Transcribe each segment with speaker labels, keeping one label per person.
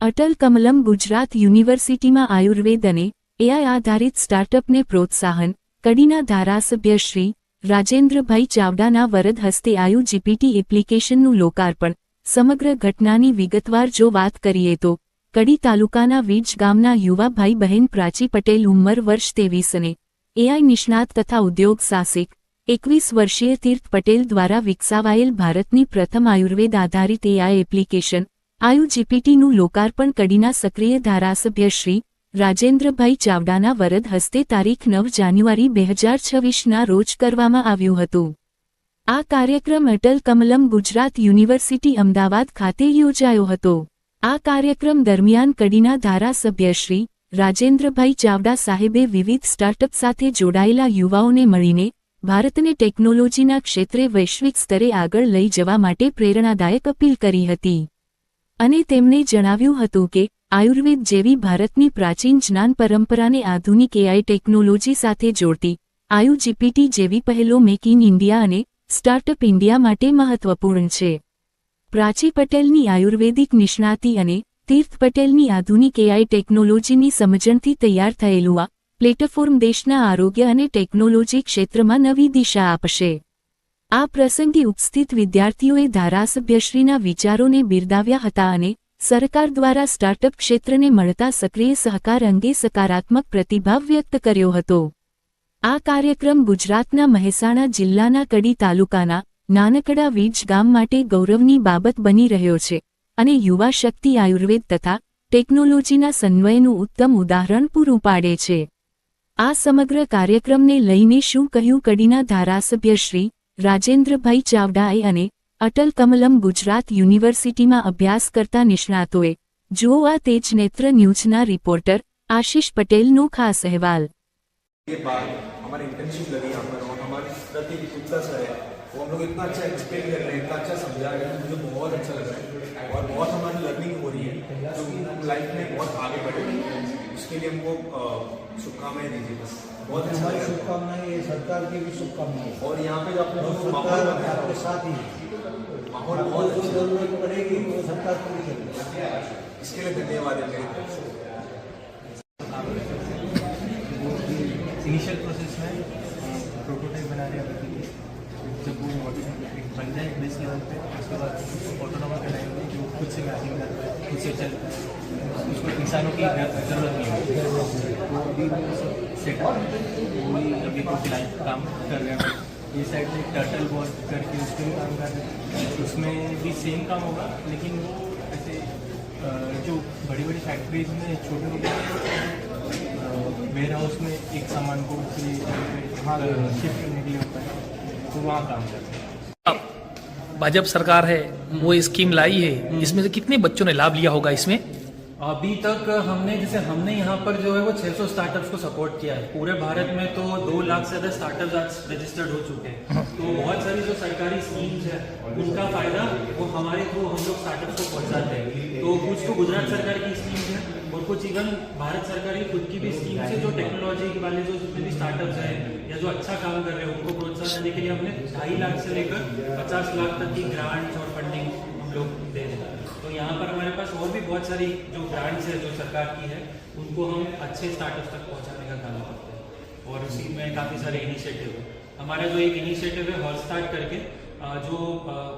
Speaker 1: અટલ કમલમ ગુજરાત યુનિવર્સિટીમાં આયુર્વેદ અને એઆઈ આધારિત સ્ટાર્ટઅપને પ્રોત્સાહન, કડીના ધારાસભ્ય શ્રી રાજેન્દ્રભાઈ ચાવડાના વરદ હસ્તે આયુ જીપીટી એપ્લિકેશનનું લોકાર્પણ, સમગ્ર ઘટનાની વિગતવાર જો વાત કરીએ તો, કડી તાલુકાના વીજ ગામના યુવા ભાઈ બહેન પ્રાચી પટેલ ઉંમર વર્ષ ત્રેવીસ અને એઆઈ નિષ્ણાત તથા ઉદ્યોગ સાહસિક, એકવીસ વર્ષીય તીર્થ પટેલ દ્વારા વિકસાવાયેલ ભારતની પ્રથમ આયુર્વેદ આધારિત એઆઈ એપ્લિકેશન આયુ જીપીટીનું લોકાર્પણ કડીના સક્રિય ધારાસભ્ય શ્રી રાજેન્દ્રભાઈ ચાવડાના વરદ હસ્તે તારીખ નવ જાન્યુઆરી બે હજાર છવ્વીસના રોજ કરવામાં આવ્યું હતું. આ કાર્યક્રમ અટલ કમલમ ગુજરાત યુનિવર્સિટી અમદાવાદ ખાતે યોજાયો હતો. આ કાર્યક્રમ દરમિયાન કડીના ધારાસભ્ય શ્રી રાજેન્દ્રભાઈ ચાવડા સાહેબે વિવિધ સ્ટાર્ટઅપ સાથે જોડાયેલા યુવાઓને મળીને ભારતને ટેકનોલોજીના ક્ષેત્રે વૈશ્વિક સ્તરે આગળ લઈ જવા માટે પ્રેરણાદાયક અપીલ કરી હતી. અને તેમણે જણાવ્યું હતું કે, આયુર્વેદ જેવી ભારતની પ્રાચીન જ્ઞાન પરંપરાને આધુનિક એઆઈ ટેકનોલોજી સાથે જોડતી આયુજીપીટી જેવી પહેલો મેક ઇન ઇન્ડિયા અને સ્ટાર્ટઅપ ઇન્ડિયા માટે મહત્વપૂર્ણ છે. પ્રાચી પટેલની આયુર્વેદિક નિષ્ણાતી અને તીર્થ પટેલની આધુનિક એઆઈ ટેકનોલોજીની સમજણથી તૈયાર થયેલું આ પ્લેટફોર્મ દેશના આરોગ્ય અને ટેકનોલોજી ક્ષેત્રમાં નવી દિશા આપશે. આ પ્રસંગે ઉપસ્થિત વિદ્યાર્થીઓએ ધારાસભ્યશ્રીના વિચારોને બિરદાવ્યા હતા અને સરકાર દ્વારા સ્ટાર્ટઅપ ક્ષેત્રને મળતા સક્રિય સહકાર અંગે સકારાત્મક પ્રતિભાવ વ્યક્ત કર્યો હતો. આ કાર્યક્રમ ગુજરાતના મહેસાણા જિલ્લાના કડી તાલુકાના નાનકડા વીજ ગામ માટે ગૌરવની બાબત બની રહ્યો છે અને યુવા શક્તિ આયુર્વેદ તથા ટેકનોલોજીના સન્વયનું ઉત્તમ ઉદાહરણ પૂરું પાડે છે. આ સમગ્ર કાર્યક્રમને લઈને શું કહ્યું કડીના ધારાસભ્ય શ્રી રાજેન્દ્રભાઈ ચાવડાએ અને અટલ કમલમ ગુજરાત યુનિવર્સિટીમાં અભ્યાસ કરતા નિષ્ણાતોએ જુઓ આ તેજ નેત્ર ન્યૂઝના રિપોર્ટર આશિષ પટેલનો ખાસ અહેવાલ
Speaker 2: के बाद हमारी इंटर्नशिप लगी यहाँ पर और हमारे प्रति गुप्ता सर है वो हम लोग इतना अच्छा एक्सप्लेन कर रहे हैं इतना अच्छा समझा रहे हैं मुझे बहुत अच्छा लग रहा है और बहुत हमारी लर्निंग हो रही है जो कि हम लाइफ में बहुत आगे बढ़े उसके लिए हमको शुभकामनाएँ दीजिए बस। बहुत अच्छा
Speaker 3: हमारी शुभकामनाएँ ये सरकार की भी शुभकामनाएँ।
Speaker 2: और यहाँ पे जो आपने
Speaker 3: और
Speaker 2: जो माहौल
Speaker 3: सरकार आपके साथ ही।
Speaker 2: माहौल बहुत
Speaker 3: जो
Speaker 2: अच्छा
Speaker 3: ज़रूरत पड़ेगी वो सरकार पूरी करेगी
Speaker 2: इसके लिए धन्यवाद है मेरी तरफ़ से
Speaker 4: इनिशियल प्रोसेस में प्रोटोटाइप बना रहे हैं जब वो बन जाए बेस लेवल पे उसके बाद ऑटोनोमस बनाएँगे जो खुद से मैपिंग करता है, खुद से चलता है। उसको इंसानों की ज़रूरत नहीं है तो अभी सेटअप वही अभी काम कर रहे हैं, ये साइड में टर्टल बॉल करके उस पर भी काम कर रहे हैं। उसमें भी सेम काम होगा, लेकिन वो ऐसे जो बड़ी बड़ी फैक्ट्रीज में छोटे मोटे वेयर हाउस में एक सामान को उसके वहाँ शिफ्ट करने के लिए होता है तो वहाँ काम करते हैं।
Speaker 5: भाजपा सरकार है, वो स्कीम लाई है, इसमें से कितने बच्चों ने लाभ लिया होगा इसमें?
Speaker 6: अभी तक हमने, जैसे हमने यहाँ पर जो है वो 600 स्टार्टअप्स को सपोर्ट किया है। पूरे भारत में तो दो लाख से ज़्यादा स्टार्टअप रजिस्टर्ड हो चुके हैं। तो बहुत सारी जो सरकारी स्कीम्स है, उनका फ़ायदा वो हमारे थ्रू हम लोग स्टार्टअप को पहुंचाते हैं। तो कुछ तो गुजरात सरकार की कुछ इवन भारत सरकार की खुद की भी स्कीम्स है जो टेक्नोलॉजी वाले जो जितने भी स्टार्टअप्स हैं या जो अच्छा काम कर रहे हैं, उनको प्रोत्साहन देने के लिए हमने ढाई लाख से लेकर पचास लाख तक की ग्रांट्स और फंडिंग हम लोग दे रहे तो यहाँ पर हमारे पास और भी बहुत सारी जो ब्रांड्स है, जो सरकार की है, उनको हम अच्छे स्टार्टअप्स तक पहुँचाने का काम करते हैं। और उसी में काफ़ी सारे इनिशिएटिव है। हमारा जो एक इनिशिएटिव है हॉट स्टार्ट करके जो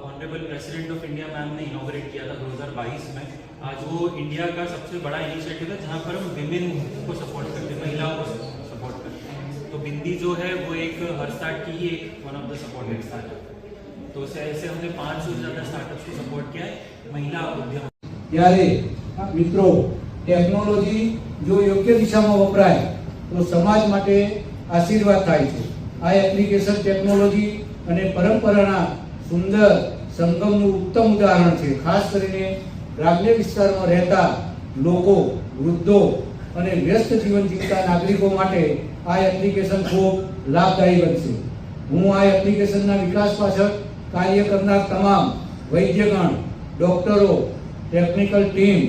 Speaker 6: honourable president of India ma'am ने इनोग्रेट किया था 2022 में आज वो इंडिया का सबसे बड़ा इनिशिएटिव है जहाँ पर हम विमेन को सपोर्ट करते हैं महिलाओं को सपोर्ट करते हैं तो बिंदी जो है वो एक हर स्टार्ट की ही एक one of the supported startup है तो उसे ऐसे हमने 500 से ज़्यादा स्टार्टअप्स को सपोर्ट किया है महिला उद्यम
Speaker 3: ત્યારે મિત્રો ટેકનોલોજી જો યોગ્ય દિશામાં વપરાય તો સમાજ માટે આશીર્વાદ થાય છે આ એપ્લિકેશન ટેકનોલોજી અને પરંપરાના સુંદર, સંગમનું ઉત્તમ ઉદાહરણ છે. ખાસ કરીને ગ્રામ્ય વિસ્તારમાં રહેતા લોકો, વૃદ્ધો અને વ્યસ્ત જીવન જીવતા નાગરિકો માટે આ એપ્લિકેશન ખૂબ લાભદાયી બનશે. હું આ એપ્લિકેશનના વિકાસ પાછળ કાર્ય કરનાર તમામ વૈદ્યગણ, ડોક્ટરો ટેકનિકલ ટીમ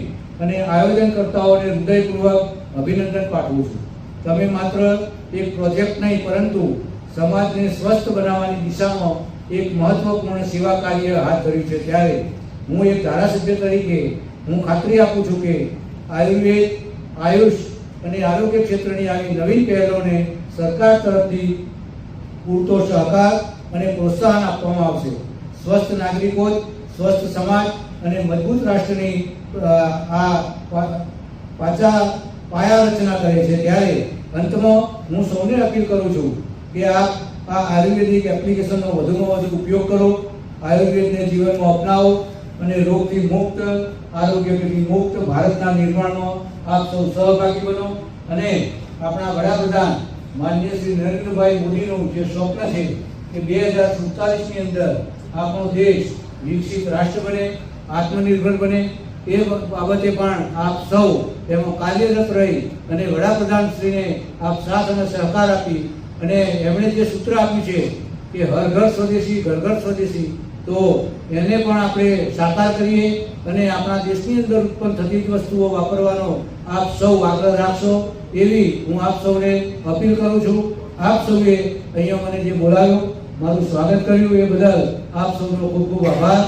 Speaker 3: અને આયોજનકર્તાઓને હૃદયપૂર્વક અભિનંદન પાઠવું છું. તમે માત્ર એક પ્રોજેક્ટ નહીં, પરંતુ સમાજને સ્વસ્થ બનાવવાની દિશામાં એક મહત્વપૂર્ણ સેવા કાર્ય હાથ ધર્યું છે. ત્યારે હું એક ધારાસભ્ય તરીકે હું ખાતરી આપું છું કે આયુર્વેદ, આયુષ અને આરોગ્ય ક્ષેત્રની આવી નવીન પહેલોને સરકાર તરફથી પૂરતો સહકાર અને પ્રોત્સાહન આપવામાં આવશે. સ્વસ્થ નાગરિકો, સ્વસ્થ સમાજ અને મજબૂત રાષ્ટ્રની આ પાછા પાયા રચના કરે છે. ત્યારે અંતમાં હું સૌને અપીલ કરું છું કે આપ આ આયુર્વેદિક એપ્લિકેશનનો વધુમાં વધુ ઉપયોગ કરો. આયુર્વેદને જીવનમાં અપનાવો અને રોગથી મુક્ત, આરોગ્યથી મુક્ત ભારતના નિર્માણમાં આપ સૌ સહભાગી બનો. અને આપણા વડાપ્રધાન માન્ય શ્રી નરેન્દ્રભાઈ મોદીનું જે સ્વપ્ન છે કે બે હજાર સુડતાલીસની અંદર આપણો દેશ વિકસિત રાષ્ટ્ર બને, આત્મનિર્ભર બને. એ બાબતે પણ આપ સૌ એમાં કાર્યરત રહી અને વડાપ્રધાન શ્રીને આપ સાથ અને સહકાર આપી અને એમણે જે સૂત્ર આપ્યું છે કે હર ઘર સ્વદેશી, ઘર ઘર સ્વદેશી, તો એને પણ આપણે સાકાર કરીએ અને આપણા દેશની અંદર ઉત્પન્ન થતી જ વસ્તુઓ વાપરવાનો આપ સૌ આગ્રહ રાખશો. એવી હું આપ સૌને અપીલ કરું છું. આપ સૌએ અહીંયા મને જે બોલાવ્યો, મારું સ્વાગત કર્યું એ બદલ આપ સૌનો ખૂબ ખૂબ આભાર.